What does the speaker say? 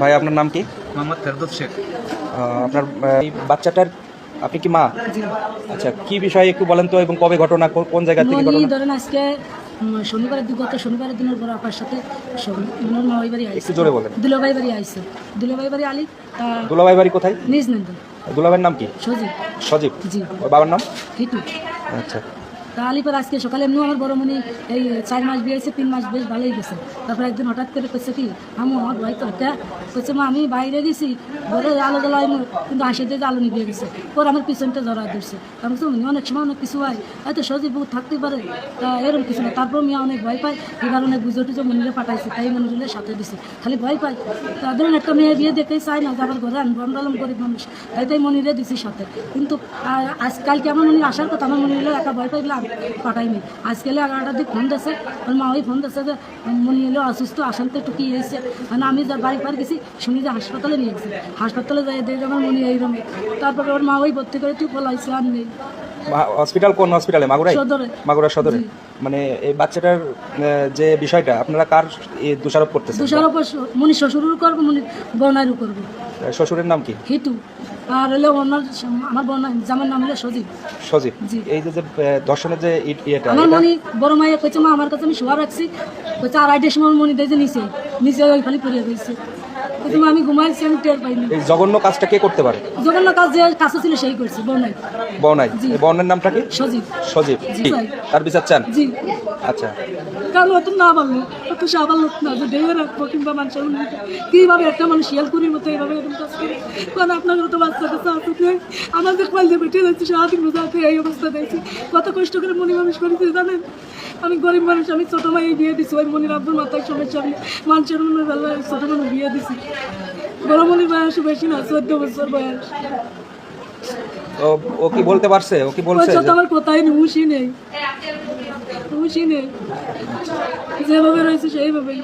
ভাই আপনার নাম কি? মোহাম্মদ ফেরদৌস শেখ। আপনার এই বাচ্চাটার আপনি কি মা? আচ্ছা কি বিষয়ে একটু বলেন তো এবং কবে ঘটনা কোন জায়গা থেকে ঘটনা? ধরেন আজকে শনিবারের দিন গত শনিবারের দিনের পর আপনার সাথে মামাই বাড়ি আইসে জোরে বলেন। দুলাভাই বাড়ি আইসে দুলাভাই বাড়ি আলি তা দুলাভাই বাড়ি কোথায়? নিজ নেন দুলাভাইয়ের নাম কি? সজীব। সজীব। জি। ওর বাবার নাম? হিটু আচ্ছা। আলিপার আজকে সকালে এমনিও আমার বড় মনি এই চার মাস বিয়েছে তিন মাস বেশ ভালোই গেছে। তারপর একদিন হঠাৎ করে কইছে কি আমু আমার ভাই তো হত্যা কইছে মা আমি বাইরে গেছি ঘরে আলো জ্বলাই কিন্তু হাসি দিয়ে আলো নিভিয়ে গেছে। পর আমার পিছনটা ধরা দিচ্ছে আমি তো অনেক সময় অনেক কিছু হয় হয়তো সহজে বহু থাকতেই পারে তা এরকম কিছু না। তারপর মিয়া অনেক ভয় পায় এবার অনেক বুঝে টুজে মনিরে পাঠাইছে তাই মনিরের সাথে দিছে। খালি ভয় পায়। তা ধরুন একটা মেয়ে বিয়ে দেখেই চায় না যে আবার ঘরে আনব আমরা গরিব মানুষ তাই তাই মনিরে দিছি সাথে। কিন্তু আহ, আজকালকে আমার মনির আসার কথা আমার মনির একা ভয় পাইলে পাঠাইনি। আজকে এগারোটার দিকে ফোন দিয়েছে ওর মা ওই ফোন দিয়েছে যে মনি এলো অসুস্থ আসানতে একটু কি হয়েছে? মানে আমি যা বাড়ি পার গেছি শুনি যে হাসপাতালে নিয়ে গেছে। হাসপাতালে যাই দেখে আমার মনি এইরকম তারপরে ওর মা ওই ভর্তি করে তুই বলাইছে আর নেই। হসপিটাল কোন হসপিটালে মাগুরাই? সদরে। মাগুরা সদরে? মানে এই বাচ্চাটার যে বিষয়টা আপনারা কার দোষারোপ করতেছেন? দুশোর ওপর মনি শ্বশুরও করব মনি বোনারও করব। শ্বশুরের নাম কি? হিটু আর হলো ওনার আমার বোন জামার নাম হলো সজীব। সজীব। এই যে দর্শনের যে ইয়েটা আমার মনি বড় মাইয়া কইছে মা আমার কাছে আমি শোয়া রাখছি। কইছে আড়াইটার সময় মনি দেয় যে নিচে। নিচে ওই খালি পড়িয়ে গেছে মা আমি ঘুমাইছি আমি টের পাইনি এই জঘন্য কাজটা কে করতে পারে? জগন্নাথ কাজ যে কাছে ছিল সেই করছে বোনাই বনাই জি। এই নামটা কি? সজীব। সজীব জি? ভাই। তার বিচার চান? জি। আচ্ছা। কারণ অত না পারল অত লোক না যে রাখব কিংবা মানুষের উন্নতি কীভাবে একটা মানুষ শিয়ালকুড়ির মতো এইভাবে এরকম কাজ করে? কারণ আপনাদের তো বাচ্চা কাছে আছে আমাদের বেটে যাচ্ছে সারাদিন এই অবস্থা দেখছি। কত কষ্ট করে মনি মানুষ করেছি জানেন? আমি গরিব মানুষ আমি ছোটো মাই বিয়ে দিছি ওই মনির আব্বুর মাথায় মানুষের মনে ছোটো মানুষ বিয়ে দিছি। বড় মনির বয়স বেশি না চোদ্দ বছর বয়স। ও ও কি বলতে পারছে? ও কি বলছে যে- আমার কোথায় নেই হুশি নেই। হুশি নেই। যেভাবে রয়েছে সেইভাবেই।